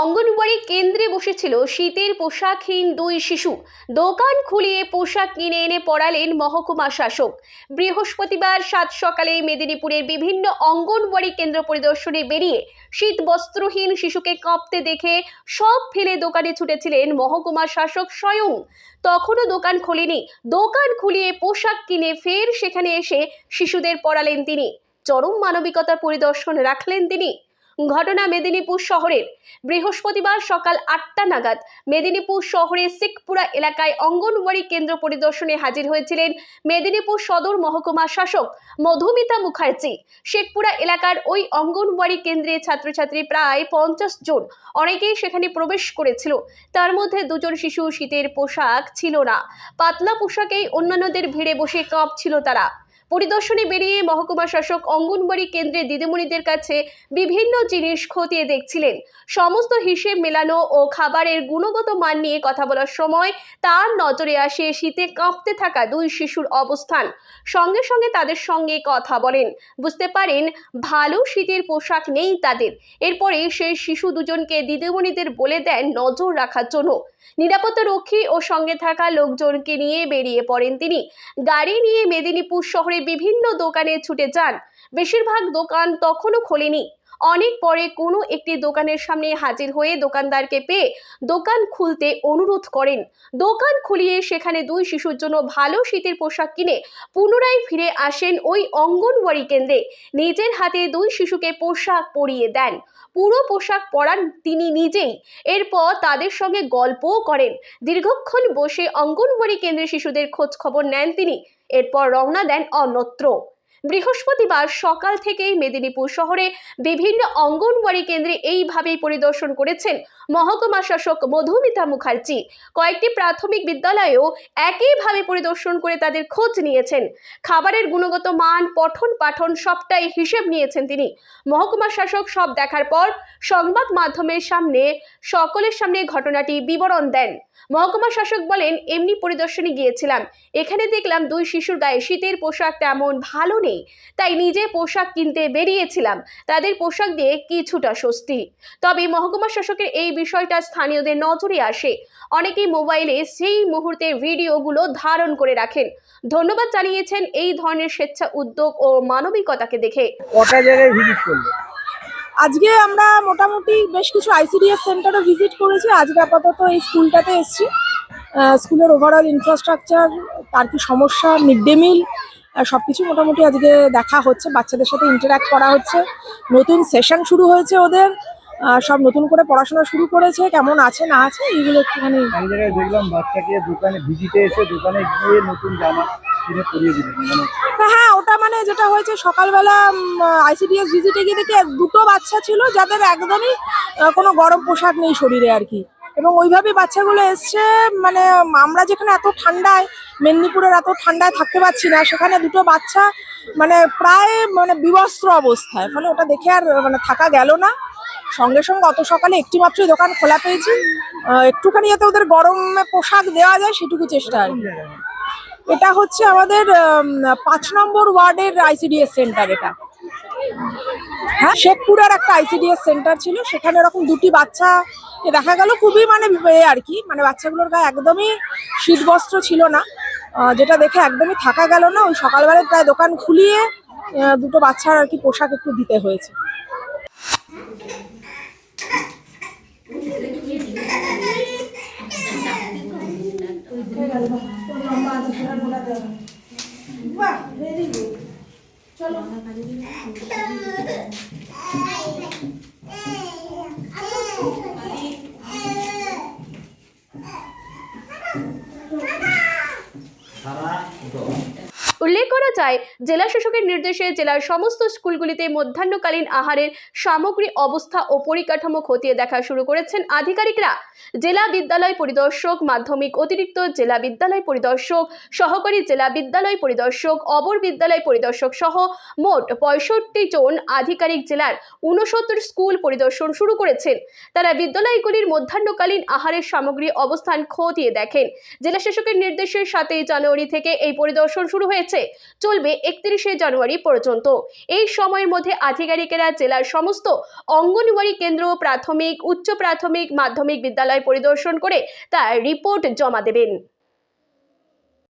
অঙ্গনওয়াড়ি কেন্দ্রে বসেছিল শীতের পোশাকহীন দুই শিশু। দোকান খুলিয়ে পোশাক কিনে এনে পড়ালেন মহকুমা শাসক। বৃহস্পতিবার সাত সকালে মেদিনীপুরের বিভিন্ন অঙ্গনওয়াড়ি কেন্দ্র পরিদর্শনে বেরিয়ে শীত বস্ত্রহীন শিশুকে কাঁপতে দেখে সব ফেলে দোকানে ছুটেছিলেন মহকুমা শাসক স্বয়ং। তখনও দোকান খোলেনি। দোকান খুলিয়ে পোশাক কিনে ফের সেখানে এসে শিশুদের পড়ালেন তিনি। চরম মানবিকতার পরিদর্শন রাখলেন তিনি। ঘটনা মেদিনীপুর শহরের। বৃহস্পতিবার সকাল আটটা নাগাদ মেদিনীপুর শহরের শিখপুরা এলাকায় অঙ্গনওয়াড়ি কেন্দ্র পরিদর্শনে হাজির হয়েছিলেন মেদিনীপুর সদর মহকুমা শাসক মধুমিতা মুখার্জি। শেখপুরা এলাকার ওই অঙ্গনওয়াড়ি কেন্দ্রে ছাত্রছাত্রী প্রায় পঞ্চাশ জন। অনেকেই সেখানে প্রবেশ করেছিল। তার মধ্যে দুজন শিশু শীতের পোশাক ছিল না। পাতলা পোশাকেই অন্যান্যদের ভিড়ে বসে কাঁপছিল তারা। পরিদর্শনে বেরিয়ে মহকুমা শাসক অঙ্গনওয়াড়ি কেন্দ্রে দিদিমণিদের কাছে বিভিন্ন জিনিস খতিয়ে দেখছিলেন। সমস্ত হিসেব মেলানো ও খাবারের গুণগত মান নিয়ে কথা বলার সময় তার নজরে আসে শীতে কাঁপতে থাকা দুই শিশুর অবস্থান। সঙ্গে সঙ্গে তাদের সঙ্গে কথা বলেন। বুঝতে পারেন, ভালো শীতের পোশাক নেই তাদের। এরপরে সেই শিশু দুজনকে দিদিমণিদের বলে দেন নজর রাখার জন্য। নিরাপত্তা রক্ষী ও সঙ্গে থাকা লোকজনকে নিয়ে বেরিয়ে পড়েন তিনি। গাড়ি নিয়ে মেদিনীপুর শহরে বিভিন্ন দোকানে ছুটে যান। বেশিরভাগ দোকান তখনও খোলেনি। অনেক পরে কোনো একটি দোকানের সামনে হাজির হয়ে দোকানদারকে পেয়ে দোকান খুলতে অনুরোধ করেন। দোকান খুলিয়ে সেখানে দুই শিশুর জন্য ভালো শীতের পোশাক কিনে পুনরায় ফিরে আসেন ওই অঙ্গনওয়াড়ি কেন্দ্রে। নিজের হাতে দুই শিশুকে পোশাক পরিয়ে দেন। পুরো পোশাক পরান তিনি নিজেই। এরপর তাদের সঙ্গে গল্পও করেন। দীর্ঘক্ষণ বসে অঙ্গনওয়াড়ি কেন্দ্রের শিশুদের খোঁজ খবর নেন তিনি। এরপর রওনা দেন অন্যত্র। বৃহস্পতিবার সকাল থেকেই মেদিনীপুর শহরে বিভিন্ন অঙ্গনওয়াড়ি কেন্দ্রে এইভাবেই পরিদর্শন করেছেন মহকুমা শাসক মধুমিতা মুখার্জি। কয়েকটি প্রাথমিক বিদ্যালয়েও একইভাবে পরিদর্শন করে তাদের খোঁজ নিয়েছেন। খাবারের গুণগত মান, পঠন পাঠন সবটাই হিসেব নিয়েছেন তিনি। মহকুমা শাসক সব দেখার পর সংবাদ মাধ্যমের সামনে সকলের সামনে ঘটনাটি বিবরণ দেন। মহকুমা শাসক বলেন, এমনি পরিদর্শনে গিয়েছিলাম। এখানে দেখলাম দুই শিশুর গায়ে শীতের পোশাক তেমন ভালো নেই। তাই নিজে পোশাক কিনতে বেরিয়েছিলাম। তাদের পোশাক দিয়ে কিছুটা স্বস্তি। তবে মহকুমা শাসকের এই বিষয়টা স্থানীয়দের নজরে আসে। অনেকেই মোবাইলে সেই মুহূর্তের ভিডিওগুলো ধারণ করে রাখেন। ধন্যবাদ জানিয়েছেন এই ধরনের স্বেচ্ছা উদ্যোগ ও মানবিকতাকে দেখে। কটা জায়গায় ভিজিট করলে? আজকে আমরা মোটামুটি বেশ কিছু আইসিডিএস সেন্টারে ভিজিট করেছি। আজকে আপাতত এই স্কুলটাতে এসেছি। স্কুলের ওভারঅল ইনফ্রাস্ট্রাকচার তার কি সমস্যা মিড ডে মিল সব কিছু মোটামুটি আজকে দেখা হচ্ছে বাচ্চাদের সাথে ইন্টারাক্ট করা হচ্ছে। নতুন সেশন শুরু হয়েছে ওদের সব নতুন করে পড়াশোনা শুরু করেছে কেমন আছে না আছে এইগুলো একটুখানি জায়গায় দেখলাম বাচ্চাকে দোকানে ভিজিটে এসে দোকানে গিয়ে নতুন জামা কিনে পরিয়ে দিলেন মানে হ্যাঁ ওটা মানে যেটা হয়েছে সকালবেলা আইসিডিএস ভিজিটে গিয়ে দেখি দুটো বাচ্চা ছিল যাদের একদমই কোনো গরম পোশাক নেই শরীরে আর কি। এবং ওইভাবেই বাচ্চাগুলো এসছে মানে আমরা যেখানে এত ঠান্ডায়, মেদিনীপুরের এত ঠান্ডায় থাকতে পারছি না, সেখানে দুটো বাচ্চা মানে প্রায় মানে বিবস্ত্র অবস্থায়, ফলে ওটা দেখে আর মানে থাকা গেল না। সঙ্গে সঙ্গে অত সকালে একটি মাত্রই দোকান খোলা পেয়েছি। একটুখানি যাতে ওদের গরমে পোশাক দেওয়া যায়, সেটুকু চেষ্টা আর এটা হচ্ছে আমাদের পাঁচ নম্বর ওয়ার্ডের আইসিডিএস সেন্টার এটা। হ্যাঁ শেখপুরার একটা আইসিডিএস সেন্টার ছিল। সেখানে এরকম দুটি বাচ্চা দেখা গেল, খুবই মানে আর কি মানে বাচ্চাগুলোর গায়ে একদমই শীত বস্ত্র ছিল না। যেটা দেখে একদমই থাকা গেল না। ওই সকালবেলায় প্রায় দোকান খুলিয়ে দুটো বাচ্চার আর কি পোশাক একটু দিতে হয়েছে। 好了。উল্লেখ করা যায়, জেলা শাসকের নির্দেশে জেলার সমস্ত স্কুলগুলিতে মধ্যাহ্নকালীন আহারের সামগ্রী অবস্থা ও পরিকাঠামো খতিয়ে দেখা শুরু করেছেন আধিকারিকরা। জেলা বিদ্যালয় পরিদর্শক, মাধ্যমিক অতিরিক্ত জেলা বিদ্যালয় পরিদর্শক, সহকারী জেলা বিদ্যালয় পরিদর্শক, অবর বিদ্যালয় পরিদর্শক সহ মোট পঁয়ষট্টি জন আধিকারিক জেলার ঊনসত্তর স্কুল পরিদর্শন শুরু করেছেন। তারা বিদ্যালয়গুলির মধ্যাহ্নকালীন আহারের সামগ্রী অবস্থান খতিয়ে দেখেন। জেলা শাসকের নির্দেশের সাথে জানুয়ারি থেকে এই পরিদর্শন শুরু হয়েছে। চলবে একত্রিশে জানুয়ারি পর্যন্ত। এই সময়ের মধ্যে আধিকারিকেরা জেলার সমস্ত অঙ্গনওয়াড়ি কেন্দ্র, প্রাথমিক, উচ্চ প্রাথমিক, মাধ্যমিক বিদ্যালয় পরিদর্শন করে তার রিপোর্ট জমা দেবেন।